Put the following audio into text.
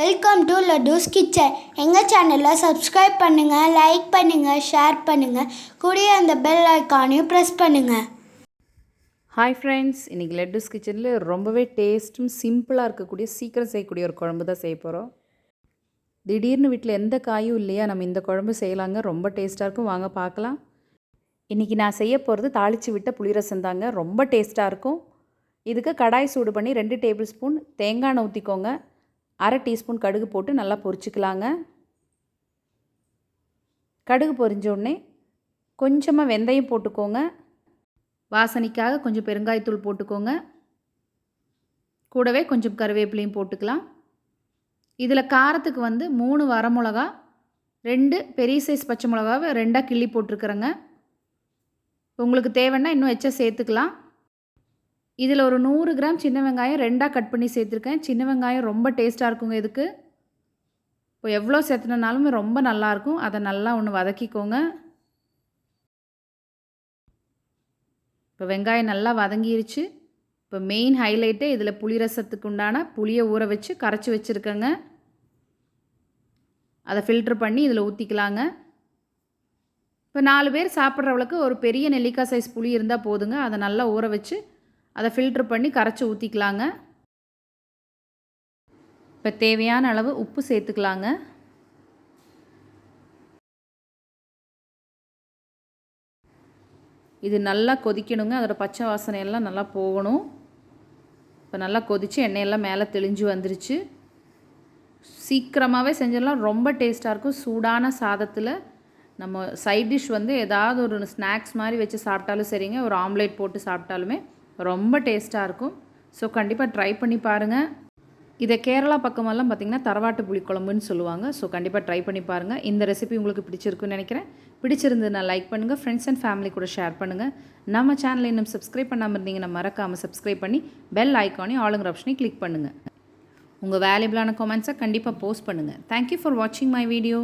Welcome to லட்டூஸ் kitchen எங்கள் சேனலை subscribe பண்ணுங்கள் லைக் பண்ணுங்கள் ஷேர் பண்ணுங்கள் கூடிய அந்த பெல் ஐக்கானையும் ப்ரெஸ் பண்ணுங்கள் ஹாய் ஃப்ரெண்ட்ஸ் இன்றைக்கி லட்டூஸ் கிச்சனில் ரொம்பவே டேஸ்ட்டும் சிம்பிளாக இருக்கக்கூடிய சீக்கிரம் செய்யக்கூடிய ஒரு குழம்பு தான் செய்ய போகிறோம் திடீர்னு வீட்டில் எந்த காயும் இல்லையா நம்ம இந்த குழம்பு செய்யலாங்க. ரொம்ப டேஸ்ட்டாக இருக்கும். வாங்க பார்க்கலாம். இன்றைக்கி நான் செய்ய போகிறது தாளித்து விட்ட புளிரசம் தாங்க. ரொம்ப டேஸ்ட்டாக இருக்கும். இதுக்கு கடாய் சூடு பண்ணி ரெண்டு டேபிள் ஸ்பூன் தேங்காய் எண்ணெய் ஊற்றிக்கோங்க அரை டீஸ்பூன் கடுகு போட்டு நல்லா பொரிச்சுக்கலாங்க. கடுகு பொரிஞ்ச உடனே கொஞ்சமாக வெந்தயம் போட்டுக்கோங்க. வாசனைக்காக கொஞ்சம் பெருங்காயத்தூள் போட்டுக்கோங்க. கூடவே கொஞ்சம் கருவேப்பிலையும் போட்டுக்கலாம். இதில் காரத்துக்கு வந்து மூணு வரமிளகா ரெண்டு பெரிய சைஸ் பச்சை மிளகாவை ரெண்டாக கிள்ளி போட்டிருக்குறேங்க. உங்களுக்கு தேவைன்னா இன்னும் எச்சா சேர்த்துக்கலாம். இதில் ஒரு நூறு கிராம் சின்ன வெங்காயம் ரெண்டாக கட் பண்ணி சேர்த்துருக்கேன். சின்ன வெங்காயம் ரொம்ப டேஸ்ட்டாக இருக்குங்க இதுக்கு. இப்போ எவ்வளோ சேர்த்துனாலும் ரொம்ப நல்லாயிருக்கும் அதை நல்லா ஒன்று வதக்கிக்கோங்க. இப்போ வெங்காயம் நல்லா வதங்கிருச்சு. இப்போ மெயின் ஹைலைட்டே இதில் புளி ரசத்துக்கு உண்டான புளியை ஊற வச்சு கரைச்சி வச்சுருக்கேங்க. அதை ஃபில்ட்ரு பண்ணி இதில் ஊற்றிக்கலாங்க இப்போ நாலு பேர் சாப்பிட்றவளுக்கு ஒரு பெரிய நெல்லிக்காய் சைஸ் புளி இருந்தால் போதுங்க. அதை நல்லா ஊற வச்சு அதை ஃபில்ட்ரு பண்ணி கரைச்சி ஊற்றிக்கலாங்க இப்போ தேவையான அளவு உப்பு சேர்த்துக்கலாங்க. இது நல்லா கொதிக்கணுங்க. அதோட பச்சை வாசனை எல்லாம் நல்லா போகணும். இப்போ நல்லா கொதித்து எண்ணெயெல்லாம் மேலே தெளிஞ்சு வந்துருச்சு. சீக்கிரமாகவே செஞ்சிடலாம். ரொம்ப டேஸ்ட்டாக இருக்கும். சூடான சாதத்தில் நம்ம சைட் டிஷ் வந்து ஏதாவது ஒரு ஸ்நாக்ஸ் மாதிரி வச்சு சாப்பிட்டாலும் சரிங்க. ஒரு ஆம்லேட் போட்டு சாப்பிட்டாலுமே ரொம்ப டேஸ்ட்டாக இருக்கும். ஸோ கண்டிப்பாக ட்ரை பண்ணி பாருங்கள் இதை கேரளா பக்கமெல்லாம் பார்த்திங்கன்னா தரவாட்டு புளிக்குழம்புன்னு சொல்லுவாங்க. ஸோ கண்டிப்பாக ட்ரை பண்ணி பாருங்கள் இந்த ரெசிபி உங்களுக்கு பிடிச்சிருக்குன்னு நினைக்கிறேன். பிடிச்சிருந்ததுன்னா லைக் பண்ணுங்கள் ஃப்ரெண்ட்ஸ் அண்ட் ஃபேமிலி கூட ஷேர் பண்ணுங்கள் நம்ம சேனலை இன்னும் சப்ஸ்கிரைப் பண்ணாமல் இருந்தீங்கன்னா மறக்காமல் சப்ஸ்கிரைப் பண்ணி பெல் ஐக்கானையும் ஆளுங்கிற ஆப்ஷனையும் கிளிக் பண்ணுங்கள் உங்கள் வேல்யூபிளான கமெண்ட்ஸை கண்டிப்பாக போஸ்ட் பண்ணுங்கள் தேங்க்யூ ஃபார் வாட்சிங் மை வீடியோ